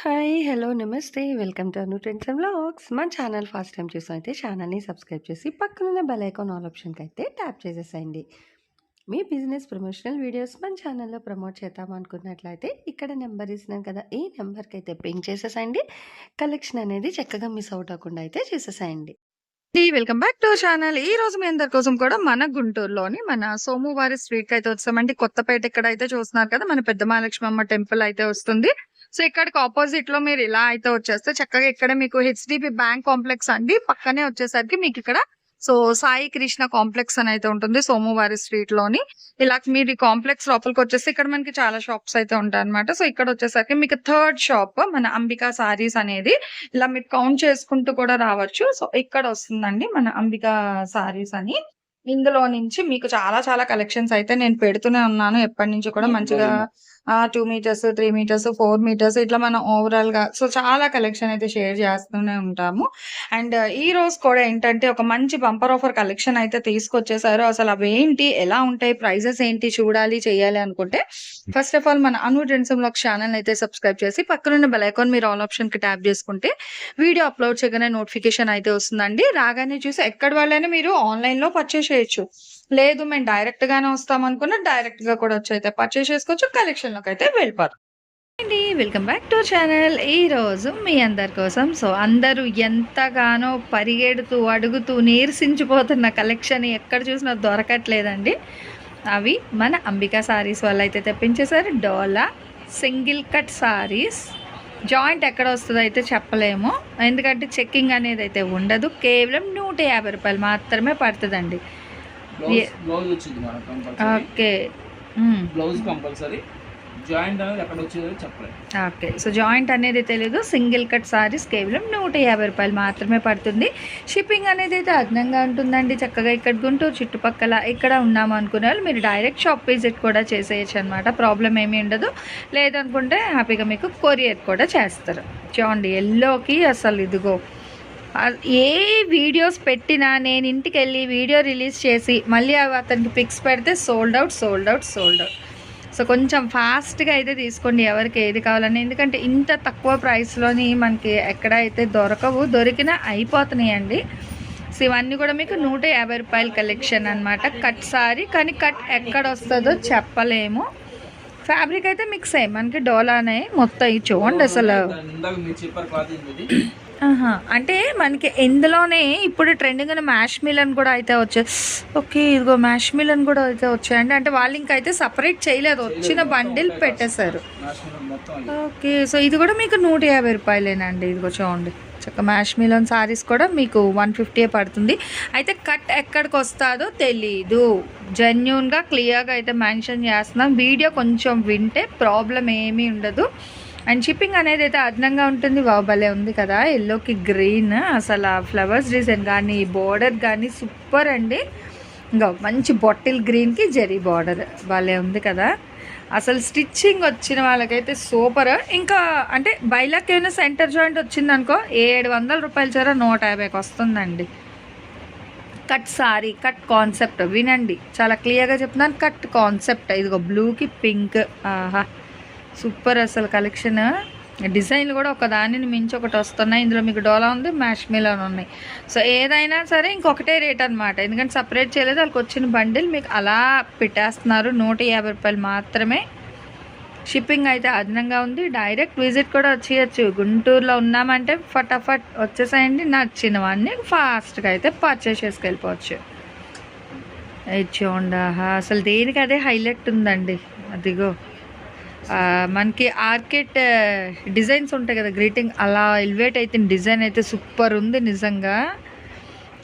Hi! Hello! నమస్తే. Welcome to Anu trends and blogs మన channel first time అయితే ఛానల్‌ని సబ్స్క్రైబ్ చేసి పక్కనున్న బెల్ ఐకాన్ ఆల్ అయితే ట్యాప్ చేసేసేయండి. మీ బిజినెస్ ప్రమోషనల్ వీడియోస్ మన ఛానల్‌లో ప్రమోట్ చేద్దామనుకున్నట్లయితే ఇక్కడ నెంబర్ ఇస్తున్నాను కదా! ఈ నెంబర్కి అయితే పింక్ చేసేసేయండి. కలెక్షన్ అనేది చక్కగా మిస్ అవుట్ అవ్వకుండా అయితే చేసేసేయండి. Welcome back to channel. ఈ రోజు మీ అందరి కోసం కూడా మన గుంటూరులోని మన సోమవారి స్ట్రీట్‌కి అయితే వచ్చామండి. కొత్తపేట ఇక్కడైతే చూస్తున్నారు కదా! మన పెద్ద మహాలక్ష్మమ్మ టెంపుల్ అయితే వస్తుంది. సో ఇక్కడికి అపోజిట్‌లో మీరు ఇలా అయితే వచ్చేస్తే చక్కగా ఇక్కడ మీకు హెచ్‌డిబి బ్యాంక్ కాంప్లెక్స్ అండి. పక్కనే వచ్చేసరికి మీకు ఇక్కడ సో సాయి కృష్ణ కాంప్లెక్స్ అని అయితే ఉంటుంది సోమువారి స్ట్రీట్‌లోని. ఇలా మీరు ఈ కాంప్లెక్స్ లోపలికి వచ్చేసి ఇక్కడ మనకి చాలా షాప్స్ అయితే ఉంటాయన్నమాట. సో ఇక్కడ వచ్చేసరికి మీకు థర్డ్ షాప్ మన అంబికా సారీస్ అనేది ఇలా మీరు కౌంట్ చేసుకుంటూ కూడా రావచ్చు. సో ఇక్కడ వస్తుందండి మన అంబికా సారీస్ అని. ఇందులో నుంచి మీకు చాలా చాలా కలెక్షన్స్ అయితే నేను పెడుతూనే ఉన్నాను. ఎప్పటినుంచో కూడా మంచిగా two metres, three metres, four metres ఇట్లా మనం ఓవరాల్‌గా సో చాలా కలెక్షన్ అయితే షేర్ చేస్తూనే ఉంటాము. అండ్ uh, ఈ రోజు కూడా ఏంటంటే ఒక మంచి బంపర్ ఆఫర్ కలెక్షన్ అయితే తీసుకొచ్చేసారు. అసలు అవేంటి? ఎలా ఉంటాయి? ప్రైజెస్ ఏంటి? చూడాలి, చేయాలి అనుకుంటే ఫస్ట్ ఆఫ్ ఆల్ మన అను ట్రెండ్స్ ఛానల్ అయితే సబ్స్క్రైబ్ చేసి పక్కనున్న బెల్ ఐకాన్ మీరు ఆల్ ఆప్షన్‌కి ట్యాప్ చేసుకుంటే వీడియో అప్‌లోడ్ చేయగానే నోటిఫికేషన్ అయితే వస్తుందండి. రాగానే చూసి ఎక్కడి వాళ్ళైనా మీరు ఆన్‌లైన్‌లో పర్చేస్ చేయొచ్చు. లేదు మేము డైరెక్ట్‌గానే డైరెక్ట్ డైరెక్ట్‌గా కూడా వచ్చి అయితే పర్చేస్ చేసుకోవచ్చు. కలెక్షన్‌లోకి అయితే వెళ్ళిపోదాం. అండి. Welcome back to channel. ఈరోజు మీ అందరి కోసం సో అందరూ ఎంతగానో పరిగెడుతూ, అడుగుతూ, నీరసించిపోతున్న కలెక్షన్ ఎక్కడ చూసినా దొరకట్లేదండి. అవి మన అంబికా సారీస్ వాళ్ళు అయితే తెప్పించేశారు డోలా సింగిల్ కట్ సారీస్. జాయింట్ ఎక్కడ వస్తుందో అయితే చెప్పలేము. ఎందుకంటే చెక్కింగ్ అనేది అయితే ఉండదు. కేవలం నూట రూపాయలు మాత్రమే పడుతుందండి బ్లౌజ్ వచ్చింది madam compulsory okay. Blouse compulsory joint అనేది ఎక్కడ వచ్చేదో చెప్పలేదు ఓకే. సో జాయింట్ అనేది తెలీదు. సింగిల్ కట్ సారీస్ కేవలం రూ. 150 మాత్రమే పడుతుంది. షిప్పింగ్ అనేది అయితే అదనంగా ఉంటుందండి. చక్కగా ఇక్కడ గుంటూరు చుట్టుపక్కల ఇక్కడ ఉన్నాము అనుకునే వాళ్ళు మీరు డైరెక్ట్ షాప్ విజిట్ కూడా చేసేయచ్చు అనమాట. ప్రాబ్లమ్ ఏమీ ఉండదు. లేదనుకుంటే హ్యాపీగా మీకు కొరియర్ కూడా చేస్తారు. చూడండి యెల్లోకి అసలు ఇదిగో ఏ వీడియోస్ పెట్టినా నేను ఇంటికెళ్ళి వీడియో రిలీజ్ చేసి మళ్ళీ అవి అతనికి పిక్స్ పెడితే sold out, sold out, sold out. So కొంచెం ఫాస్ట్‌గా అయితే తీసుకోండి ఎవరికి ఏది కావాలని ఎందుకంటే ఇంత తక్కువ ప్రైస్‌లోని మనకి ఎక్కడ అయితే దొరకవు. దొరికినా అయిపోతున్నాయండి. సో ఇవన్నీ కూడా మీకు నూట యాభై రూపాయల కలెక్షన్ అనమాట. కట్ సారీ కానీ కట్ ఎక్కడ వస్తుందో చెప్పలేము. ఫ్యాబ్రిక్ అయితే మిక్స్ అయ్యి మనకి డోలానే మొత్తం ఇది చూడండి అసలు. అంటే మనకి ఇందులోనే ఇప్పుడు ట్రెండింగ్ ఉన్న మ్యాష్ మిలన్ కూడా అయితే వచ్చాయి. ఓకే. ఇదిగో మ్యాష్ మిలన్ కూడా అయితే వచ్చాయండి. అంటే వాళ్ళు ఇంకైతే సెపరేట్ చేయలేదు. వచ్చిన బండిల్ పెట్టేశారు. ఓకే. సో ఇది కూడా మీకు రూ. 150 ఇదిగో చూడండి. చక్క మ్యాష్ మిలన్ సారీస్ కూడా మీకు 150 పడుతుంది. అయితే కట్ ఎక్కడికి వస్తాదో తెలీదు. జెన్యూన్‌గా క్లియర్‌గా అయితే మెన్షన్ చేస్తున్నాం. వీడియో కొంచెం వింటే ప్రాబ్లమ్ ఏమీ ఉండదు. అండ్ షిప్పింగ్ అనేది అయితే అదనంగా ఉంటుంది. వావ్! భలే ఉంది కదా! ఎల్లోకి గ్రీన్ అసలు ఆ ఫ్లవర్స్ డిజైన్ కానీ, బోర్డర్ కానీ సూపర్ అండి. ఇంకా మంచి బాటిల్ గ్రీన్‌కి జెరీ బార్డర్ భలే ఉంది కదా! అసలు స్టిచ్చింగ్ వచ్చిన వాళ్ళకైతే సూపర్. ఇంకా అంటే బైలాక్ ఏమైనా సెంటర్ జాయింట్ వచ్చిందనుకో ఏడు వందల రూపాయల 700 చీర 150కి వస్తుందండి. కట్ సారీ, కట్ కాన్సెప్ట్ వినండి. చాలా క్లియర్‌గా చెప్తున్నాను. కట్ కాన్సెప్ట్ ఇదిగో బ్లూకి పింక్ ఆహా! సూపర్ అసలు కలెక్షన్. డిజైన్‌లు కూడా ఒకదానిని మించి ఒకటి వస్తున్నాయి. ఇందులో మీకు డోలా ఉంది, మ్యాష్ మిలన్ ఉన్నాయి. సో ఏదైనా సరే ఇంకొకటే రేట్ అనమాట. ఎందుకంటే సపరేట్ చేయలేదు. వాళ్ళకి వచ్చిన బండిల్ మీకు అలా పెట్టేస్తున్నారు. నూట రూపాయలు మాత్రమే. షిప్పింగ్ అయితే అదనంగా ఉంది. డైరెక్ట్ విజిట్ కూడా వచ్చేయచ్చు. గుంటూరులో ఉన్నామంటే ఫటాఫట్ వచ్చేసేయండి. నచ్చినవన్నీ ఫాస్ట్‌గా అయితే పర్చేస్ చేసుకెళ్ళిపోవచ్చు. ఇది చూడండి. అసలు దేనికి అదే హైలైట్ ఉందండి. అదిగో మనకి ఆర్కిడ్ డిజైన్స్ ఉంటాయి కదా! గ్రీటింగ్ అలా ఎలివేట్ అయితున్న డిజైన్ అయితే సూపర్ ఉంది నిజంగా.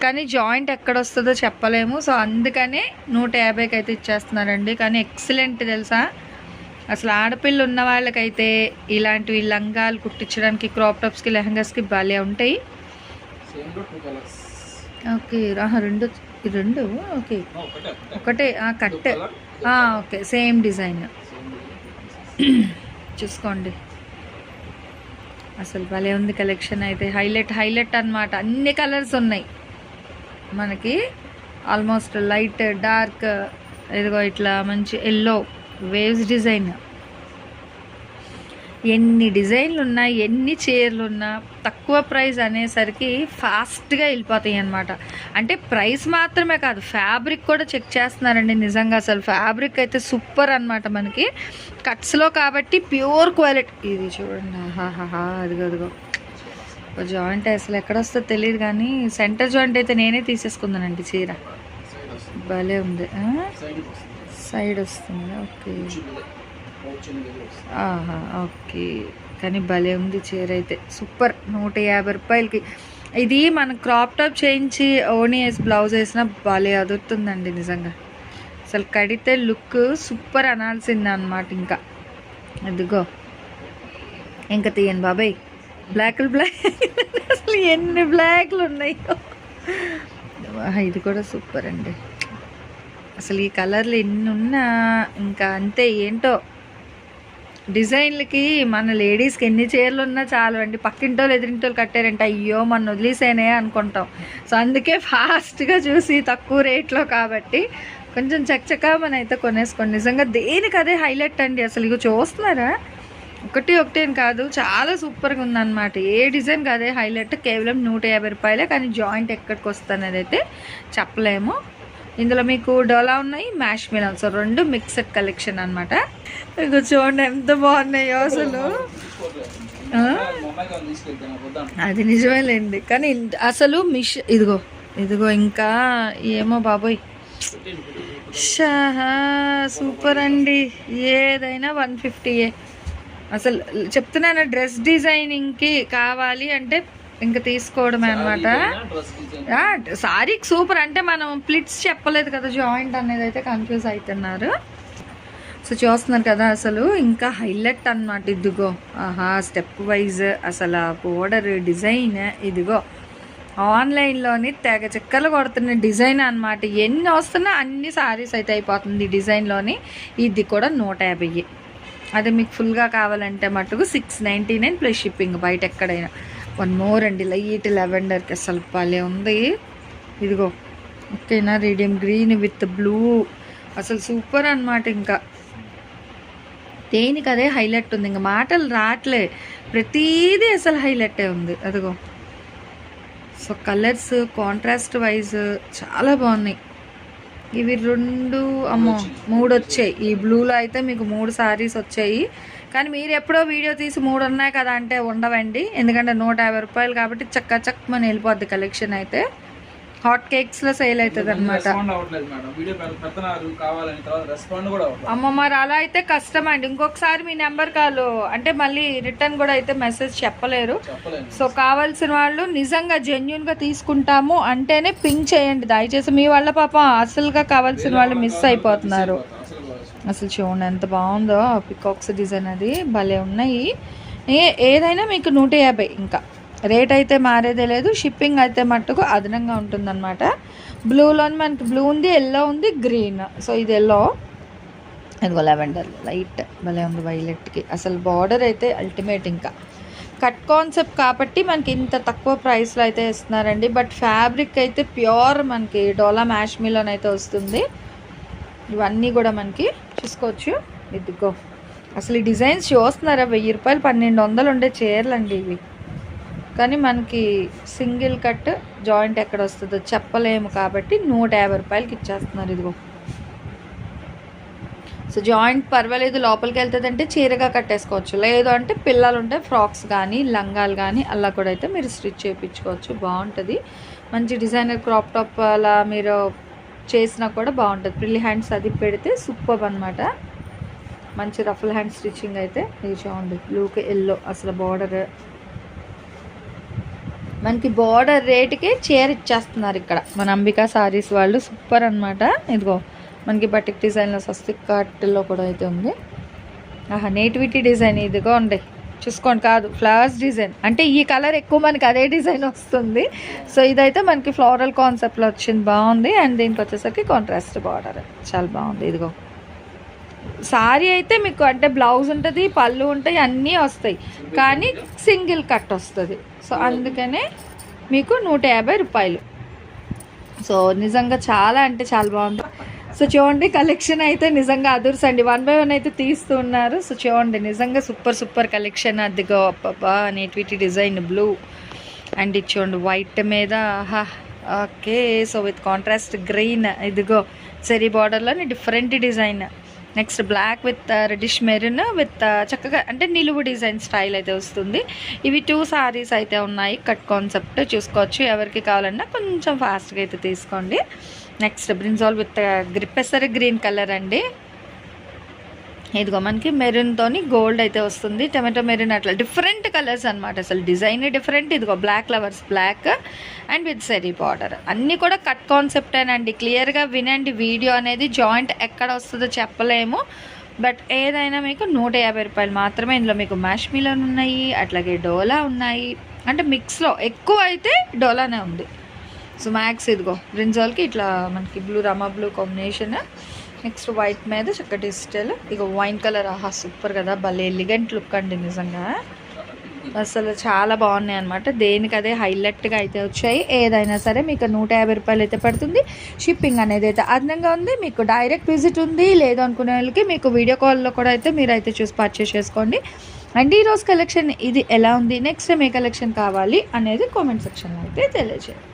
కానీ జాయింట్ ఎక్కడొస్తదో చెప్పలేము. సో అందుకనే 150కి అయితే ఇచ్చేస్తున్నారండి. కానీ ఎక్సలెంట్ తెలుసా! అసలు ఆడపిల్ల ఉన్న వాళ్ళకైతే ఇలాంటివి లంగాలు కుట్టించడానికి క్రాప్ టాప్స్‌కి, లెహంగాస్‌కి భలే ఉంటాయి. ఓకే. రెండు రెండు ఓకే. ఒకటే ఒకటే ఒకటే ఆ! కట్. Two colour, ఆ! ఓకే. Same design. చూసుకోండి. అసలు భలే ఉంది కలెక్షన్ అయితే. హైలైట్, హైలైట్ అనమాట. అన్ని కలర్స్ ఉన్నాయి. మనకి ఆల్మోస్ట్ లైట్, డార్క్ ఇదిగో ఇట్లా మంచి ఎల్లో వేవ్స్ డిజైన్. ఎన్ని డిజైన్లు ఉన్నా ఎన్ని చీరలు ఉన్నా తక్కువ ప్రైస్ అనేసరికి ఫాస్ట్గా వెళ్ళిపోతాయి అన్నమాట. అంటే ప్రైస్ మాత్రమే కాదు ఫ్యాబ్రిక్ కూడా చెక్ చేస్తున్నారండి నిజంగా అసలు. ఫ్యాబ్రిక్ అయితే సూపర్ అన్నమాట మనకి. కట్స్లో కాబట్టి ప్యూర్ క్వాలిటీ. ఇది చూడండి ఆహాహా అదిగో అదిగో. జాయింట్ అసలు ఎక్కడ వస్తుందో తెలియదు కానీ సెంటర్ జాయింట్ అయితే నేనే తీసేసుకుందానండి చీర. భలే ఉంది? సైడ్ వస్తుంది. ఓకే. ఓకే. కానీ భలే ఉంది చీర అయితే. సూపర్. నూట యాభై రూపాయలకి. ఇది మన క్రాప్ టాప్ చేయించి ఓనీ వేసి బ్లౌజ్ వేసినా భలే అదురుతుందండి నిజంగా. అసలు కడితే లుక్ సూపర్ అనాల్సిందే అనమాట ఇంకా. ఇదిగో ఇంకా తీయండి బాబాయ్. బ్లాక్లు బ్లాక్ అసలు ఎన్ని బ్లాక్లు ఉన్నాయో? ఇది కూడా సూపర్ అండి. అసలు ఈ కలర్లు ఎన్ని ఉన్నా ఇంకా అంతే ఏంటో. డిజైన్లకి మన లేడీస్కి ఎన్ని చీరలు ఉన్నా చాలు అండి. పక్కింటోళ్ళు ఎదిరింటోళ్ళు కట్టారంటే. అయ్యో మన వదిలేసేనే అనుకుంటాం. సో అందుకే ఫాస్ట్గా చూసి తక్కువ రేట్లో కాబట్టి కొంచెం చక్కచక్క మన అయితే కొనేసుకోండి. నిజంగా దేనికి అదే హైలైట్ అండి. అసలు ఇక చూస్తున్నారా? ఒకటి ఒకటి అని కాదు చాలా సూపర్గా ఉందన్నమాట. ఏ డిజైన్కి అదే హైలైట్? కేవలం నూట యాభై రూపాయలే కానీ జాయింట్ ఎక్కడికి వస్తుంది అయితే చెప్పలేము. ఇందులో మీకు డోలా ఉన్నాయి మ్యాష్ మిలన్స్ రెండు మిక్స్డ్ కలెక్షన్ అనమాట మీకు చూడండి ఎంత బాగున్నాయో అసలు. అది నిజమేలేండి. కానీ అసలు మిష్ ఇదిగో ఇదిగో ఇంకా ఏమో బాబోయ్. సూపర్ అండి. ఏదైనా వన్ ఫిఫ్టీయే. అసలు చెప్తున్నాను డ్రెస్ డిజైనింగ్కి కావాలి అంటే ఇంకా తీసుకోవడమే అనమాట సారీకి సూపర్. అంటే మనం ప్లిట్స్ చెప్పలేదు కదా జాయింట్ అనేది అయితే కన్ఫ్యూజ్ అవుతున్నారు సో చూస్తున్నారు కదా అసలు. ఇంకా హైలైట్ అన్నమాట ఇదిగో. ఆహా స్టెప్ వైజ్ అసలు ఆ బోర్డర్ డిజైన్ ఇదిగో. ఆన్లైన్లోని తెగ చెక్కలు కొడుతున్న డిజైన్ అన్నమాట. ఎన్ని వస్తున్నా అన్ని సారీస్ అయితే అయిపోతుంది ఈ డిజైన్లోని ఇది కూడా నూట యాభై. అది మీకు ఫుల్గా కావాలంటే మటుకు six ninety nine plus shipping బయట ఎక్కడైనా. వన్ మోర్ అండి లైట్ లెవెండర్కి అసలు భలే ఉంది. ఇదిగో ఓకేనా రీడియం గ్రీన్ విత్ బ్లూ. అసలు సూపర్ అన్నమాట ఇంకా. దేనికి అదే హైలైట్ ఉంది ఇంకా మాటలు రావట్లే ప్రతిదీ అసలు హైలైటే ఉంది. అదిగో సో కలర్స్ కాంట్రాస్ట్ వైజ్ చాలా బాగున్నాయి. ఇవి రెండు అమ్మో మూడు వచ్చాయి ఈ బ్లూలో అయితే మీకు మూడు సారీస్ వచ్చాయి. కానీ మీరు ఎప్పుడో వీడియో తీసి మూడు ఉన్నాయి కదా అంటే ఉండవండి. ఎందుకంటే నూట యాభై రూపాయలు కాబట్టి చక్క చక్క మన వెళ్ళిపోద్ది కలెక్షన్ అయితే. హాట్ కేక్స్లో సేల్ అవుతుంది అనమాట అమ్మ మరి అలా అయితే కష్టం అండి. ఇంకొకసారి మీ నెంబర్ కాల్ అంటే మళ్ళీ రిటర్న్ కూడా అయితే మెసేజ్ చెప్పలేరు. సో కావాల్సిన వాళ్ళు నిజంగా జెన్యున్గా తీసుకుంటాము అంటేనే పింక్ చేయండి. దయచేసి మీ వాళ్ళ పాప అసలుగా కావాల్సిన వాళ్ళు మిస్ అయిపోతున్నారు. అసలు చూడండి ఎంత బాగుందో పికాక్స్ డిజైన్ అది. భలే ఉన్నాయి. ఏ ఏదైనా మీకు నూట యాభై ఇంకా. రేట్ అయితే మారేదే లేదు షిప్పింగ్ అయితే మట్టుకు అదనంగా ఉంటుందన్నమాట. బ్లూలోని మనకి బ్లూ ఉంది ఎల్లో ఉంది గ్రీన్ సో ఇది ఎల్లో ఇదిగో లెవెండర్ లైట్ భలే ఉంది వైలెట్కి అసలు బార్డర్ అయితే అల్టిమేట్ ఇంకా. కట్ కాన్సెప్ట్ కాబట్టి మనకి ఇంత తక్కువ ప్రైస్లో అయితే ఇస్తున్నారండి. బట్ ఫ్యాబ్రిక్ అయితే ప్యూర్ మనకి డోలా మ్యాష్మీలోనైతే వస్తుంది. ఇవన్నీ కూడా మనకి చూసుకోవచ్చు. ఇదిగో. అసలు ఈ డిజైన్స్ చూస్తున్నారా? వెయ్యి రూపాయలు పన్నెండు వందలు ఉండే చీరలు అండి ఇవి. కానీ మనకి సింగిల్ కట్ జాయింట్ ఎక్కడ వస్తుందో చెప్పలేము కాబట్టి నూట యాభై రూపాయలకి ఇచ్చేస్తున్నారు ఇదిగో. సో జాయింట్ పర్వాలేదు లోపలికి వెళ్తుందంటే చీరగా కట్టేసుకోవచ్చు. లేదు అంటే పిల్లలు ఉంటే ఫ్రాక్స్ కానీ లంగాలు కానీ అలా కూడా అయితే మీరు స్టిచ్ చేయించుకోవచ్చు బాగుంటుంది. మంచి డిజైనర్ క్రాప్ టాప్ అలా మీరు చేసినా కూడా బాగుంటుంది. ప్రిల్లి హ్యాండ్స్ అది పెడితే సూపర్ అనమాట మంచి రఫల్ హ్యాండ్ స్టిచ్చింగ్ అయితే ఇది చూడండి. బ్లూకి ఎల్లో అసలు బార్డర్ మనకి బార్డర్ రేటుకి చీర ఇచ్చేస్తున్నారు ఇక్కడ. మన అంబికా సారీస్ వాళ్ళు సూపర్ అనమాట ఇదిగో మనకి బటిక్ డిజైన్లో స్వస్తిక్ కట్లో కూడా అయితే ఉంది. ఆహా నేటివిటీ డిజైన్ ఇదిగో ఉండే చూసుకోండి కాదు ఫ్లవర్స్ డిజైన్ అంటే ఈ కలర్ ఎక్కువ మనకి అదే డిజైన్ వస్తుంది. సో ఇదైతే మనకి ఫ్లోరల్ కాన్సెప్ట్లో వచ్చింది బాగుంది. అండ్ దీనికి వచ్చేసరికి కాంట్రాస్ట్ బార్డర్ చాలా బాగుంది ఇదిగో. సారీ అయితే మీకు అంటే బ్లౌజ్ ఉంటుంది పళ్ళు ఉంటాయి అన్నీ వస్తాయి. కానీ సింగిల్ కట్ వస్తుంది. సో అందుకనే మీకు నూట యాభై రూపాయలు. సో నిజంగా చాలా అంటే చాలా బాగుంది. సో చూడండి కలెక్షన్ అయితే నిజంగా అదుర్స్ అండి వన్ బై వన్ అయితే తీస్తున్నారు. సో చూడండి నిజంగా సూపర్ సూపర్ కలెక్షన్ అదిగో అబ్బా నేటివిటీ డిజైన్ బ్లూ అండ్ ఇది చూడండి వైట్ మీద okay. So with contrast green ఇదిగో సెరీ బార్డర్లోని different design next black with reddish maroon with చక్కగా అంటే నిలువు డిజైన్ స్టైల్ అయితే వస్తుంది. ఇవి టూ సారీస్ అయితే ఉన్నాయి. కట్ కాన్సెప్ట్ చూసుకోవచ్చు. ఎవరికి కావాలన్నా కొంచెం ఫాస్ట్గా అయితే తీసుకోండి. నెక్స్ట్ బ్రిన్జాల్ విత్ గ్రిప్పెసరి గ్రీన్ కలర్ అండి. ఇదిగో మనకి మెరూన్తోని గోల్డ్ అయితే వస్తుంది. టమాటో మెరూన్ అట్లా డిఫరెంట్ కలర్స్ అనమాట అసలు డిజైన్ డిఫరెంట్. ఇదిగో black lovers black and with సెరీ border. అన్నీ కూడా కట్ కాన్సెప్టేనండి క్లియర్గా వినండి. వీడియో అనేది జాయింట్ ఎక్కడ వస్తుందో చెప్పలేము. బట్ ఏదైనా మీకు నూట యాభై రూపాయలు మాత్రమే ఇందులో మీకు మ్యాష్మిలన్ ఉన్నాయి అట్లాగే డోలా ఉన్నాయి. అంటే మిక్స్లో ఎక్కువ అయితే డోలానే ఉంది. సో మ్యాక్స్ ఇదిగో బ్రింజాల్కి ఇట్లా మనకి blue Rama blue combination next white మీద చక్కటి స్టైల్. ఇక వైన్ కలర్ ఆహా సూపర్ కదా భలే ఎలిగెంట్ లుక్ అండి నిజంగా. అసలు చాలా బాగున్నాయి అనమాట దేనికదే హైలైట్గా అయితే వచ్చాయి. ఏదైనా సరే మీకు నూట యాభై రూపాయలు అయితే పడుతుంది. షిప్పింగ్ అనేది అయితే అదనంగా ఉంది. మీకు డైరెక్ట్ విజిట్ ఉంది. లేదు అనుకునే వాళ్ళకి మీకు వీడియో కాల్లో కూడా అయితే మీరు అయితే చూసి పర్చేస్ చేసుకోండి. అండ్ ఈ రోజు కలెక్షన్ ఇది ఎలా ఉంది? నెక్స్ట్ టైం ఏ కలెక్షన్ కావాలి అనేది కామెంట్ సెక్షన్లో అయితే తెలియజేయండి.